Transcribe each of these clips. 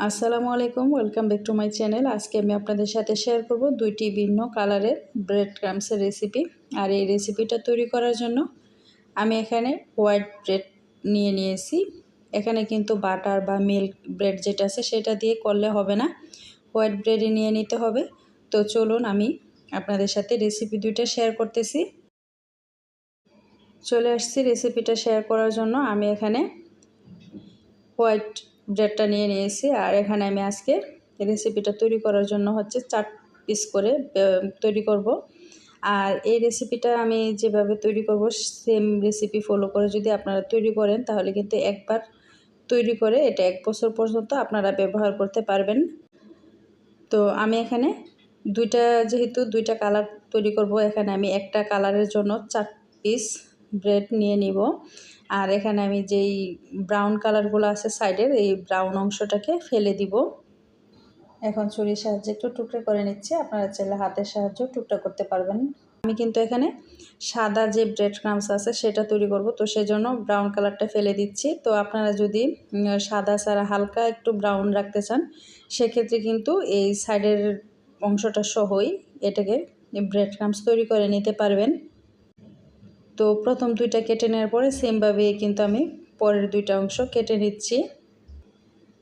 আসসালামু আলাইকুম welcome back to my channel আজকে আমি আপনাদের সাথে শেয়ার করব দুইটি ভিন্ন কালারের ব্রেড ক্রামসের রেসিপি আর এই রেসিপিটা তৈরি করার জন্য আমি এখানে হোয়াইট ব্রেড নিয়ে নিয়েছি। এখানে কিন্তু বাটার বা মিল্ক ব্রেড যেটা আছে সেটা দিয়ে করলে হবে না হোয়াইট ব্রেডই নিয়ে নিতে হবে। তো চলুন আমি আপনাদের সাথে রেসিপি দুইটা শেয়ার করতেছি। চলে আসছি রেসিপিটা শেয়ার করার জন্য। আমি এখানে হোয়াইট ব্রেডটা নিয়ে নিয়েছি। আর এখানে আমি আজকে রেসিপিটা তৈরি করার জন্য হচ্ছে চার পিস করে তৈরি করব। আর এই রেসিপিটা আমি যেভাবে তৈরি করব সেম রেসিপি ফলো করে যদি আপনারা তৈরি করেন, তাহলে কিন্তু একবার তৈরি করে এটা এক বছর পর্যন্ত আপনারা ব্যবহার করতে পারবেন। তো আমি এখানে দুইটা, যেহেতু দুইটা কালার তৈরি করব, এখানে আমি একটা কালারের জন্য চার পিস ব্রেড নিয়ে নিব। আর এখানে আমি যেই ব্রাউন কালারগুলো আছে সাইডের এই ব্রাউন অংশটাকে ফেলে দিব। এখন ছুরির সাহায্যে একটু টুকরো করে নিচ্ছি, আপনারা চাইলে হাতের সাহায্য টুকটা করতে পারবেন। আমি কিন্তু এখানে সাদা যে ব্রেড ক্রামস আছে সেটা তৈরি করব, তো সেজন্য ব্রাউন কালারটা ফেলে দিচ্ছি। তো আপনারা যদি সাদা সারা হালকা একটু ব্রাউন রাখতে চান, সেক্ষেত্রে কিন্তু এই সাইডের অংশটা সহই এটাকে ব্রেড ক্রামস তৈরি করে নিতে পারবেন। তো প্রথম দুইটা কেটে নেওয়ার পরে সেমভাবে কিন্তু আমি পরের দুইটা অংশ কেটে নিচ্ছি।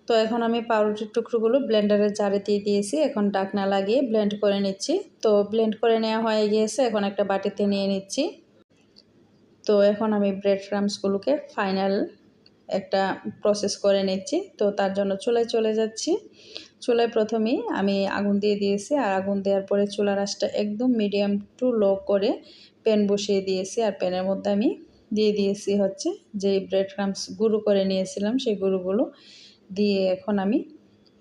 তো এখন আমি পাউরুটির টুকরোগুলো ব্লেন্ডারের জারে দিয়ে দিয়েছি, এখন ডাকনা লাগিয়ে ব্লেন্ড করে নিচ্ছি। তো ব্লেন্ড করে নেওয়া হয়ে গিয়েছে, এখন একটা বাটিতে নিয়ে নিচ্ছি। তো এখন আমি ব্রেড ক্রামসগুলোকে ফাইনাল একটা প্রসেস করে নিচ্ছি। তো তার জন্য চুলায় চলে যাচ্ছি। চুলায় প্রথমেই আমি আগুন দিয়ে দিয়েছি, আর আগুন দেওয়ার পরে চুলার আঁচটা একদম মিডিয়াম টু লো করে প্যান বসিয়ে দিয়েছি আর প্যানের মধ্যে আমি দিয়ে দিয়েছি হচ্ছে যে ব্রেড ক্রামস গুঁড়ো করে নিয়েছিলাম সেই গুঁড়োগুলো দিয়ে এখন আমি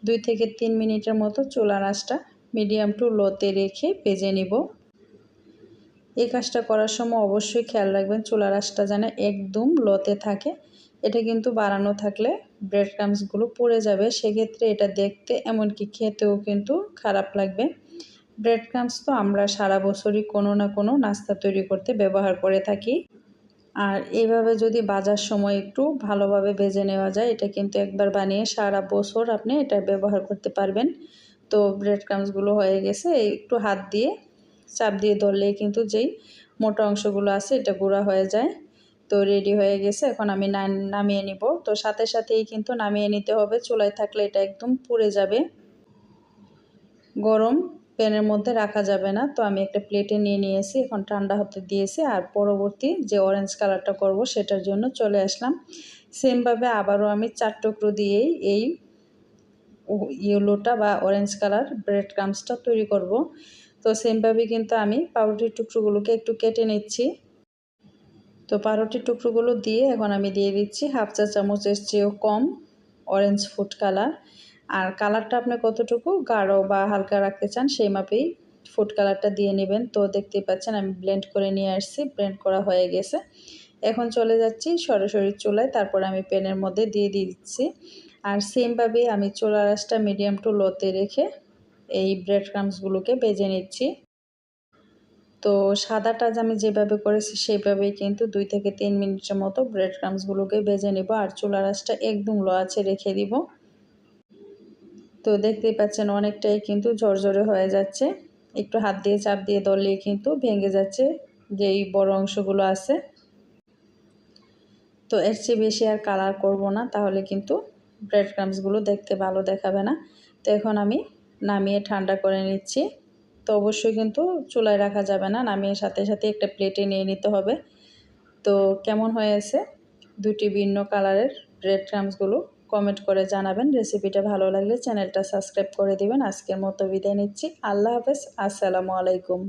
দুই থেকে তিন মিনিটের মতো চুলার আঁচটা মিডিয়াম টু লোতে রেখে ভেজে নিব। এই কাজটা করার সময় অবশ্যই খেয়াল রাখবেন চুলার আঁচটা যেন একদম লোতে থাকে। এটা কিন্তু বাড়ানো থাকলে ব্রেড ক্রামসগুলো পড়ে যাবে। সেক্ষেত্রে এটা দেখতে এমনকি খেতেও কিন্তু খারাপ লাগবে। ব্রেড ক্রামস তো আমরা সারা বছরই কোনো না কোনো নাস্তা তৈরি করতে ব্যবহার করে থাকি। আর এইভাবে যদি বাজার সময় একটু ভালোভাবে ভেজে নেওয়া যায়, এটা কিন্তু একবার বানিয়ে সারা বছর আপনি এটা ব্যবহার করতে পারবেন। তো ব্রেড ক্রামসগুলো হয়ে গেছে একটু হাত দিয়ে, চাপ দিয়ে ধরলে কিন্তু যেই মোটা অংশগুলো আছে এটা গুঁড়া হয়ে যায়। তো রেডি হয়ে গেছে, এখন আমি নামিয়ে নিব। তো সাথে সাথেই কিন্তু নামিয়ে নিতে হবে, চুলায় থাকলে এটা একদম পুড়ে যাবে। গরম প্যানের মধ্যে রাখা যাবে না। তো আমি একটা প্লেটে নিয়ে নিয়েছি, এখন ঠান্ডা হতে দিয়েছি। আর পরবর্তী যে অরেঞ্জ কালারটা করব, সেটার জন্য চলে আসলাম। সেমভাবে আবারও আমি চার টুকরো দিয়েই এই ইয়েলোটা বা অরেঞ্জ কালার ব্রেড ক্রামসটা তৈরি করব। তো সেমভাবে কিন্তু আমি পাউরুটির টুকরোগুলোকে একটু কেটে নিচ্ছি। তো পাউরুটির টুকরোগুলো দিয়ে এখন আমি দিয়ে দিচ্ছি হাফ চা চামচের চেয়েও কম অরেঞ্জ ফুড কালার আর কালারটা আপনি কতটুকু, গাঢ় বা হালকা রাখতে চান সেই মাপেই ফুড কালারটা দিয়ে নেবেন। তো দেখতেই পাচ্ছেন আমি ব্লেন্ড করে নিয়ে আসছি ব্লেন্ড করা হয়ে গেছে। এখন চলে যাচ্ছি সরাসরি চুলায়, তারপর আমি প্যানের মধ্যে দিয়ে দিচ্ছি। আর সেমভাবে আমি চুলার আঁচটা মিডিয়াম টু লোতে রেখে এই ব্রেড ক্রামসগুলোকে বেজে নিচ্ছি। তো সাদাটা আমি যেভাবে করেছি সেইভাবেই কিন্তু দুই থেকে তিন মিনিটের মতো ব্রেড ক্রামসগুলোকে বেজে নেব। আর চুলার আঁচটা একদম লো আছে রেখে দিব। তো দেখতেই পাচ্ছেন অনেকটাই কিন্তু ঝরঝরে হয়ে যাচ্ছে। একটু হাত দিয়ে চাপ দিয়ে দললেই কিন্তু ভেঙে যাচ্ছে যেই বড় অংশগুলো আছে। তো এর চেয়ে বেশি আর কালার করব না, তাহলে কিন্তু ব্রেড ক্রামসগুলো দেখতে ভালো দেখাবে না। তো এখন আমি নামিয়ে ঠান্ডা করে নিচ্ছি। তো অবশ্যই কিন্তু চুলায় রাখা যাবে না, নামিয়ে সাথে সাথে একটা প্লেটে নিয়ে নিতে হবে। তো কেমন হয়েছে? দুটি ভিন্ন কালারের ব্রেড ক্রামসগুলো কমেন্ট করে জানাবেন। রেসিপিটা ভালো লাগলে চ্যানেলটা সাবস্ক্রাইব করে দিবেন। আজকের মতো বিদায় নিচ্ছি। আল্লাহ হাফেজ। আসসালামু আলাইকুম।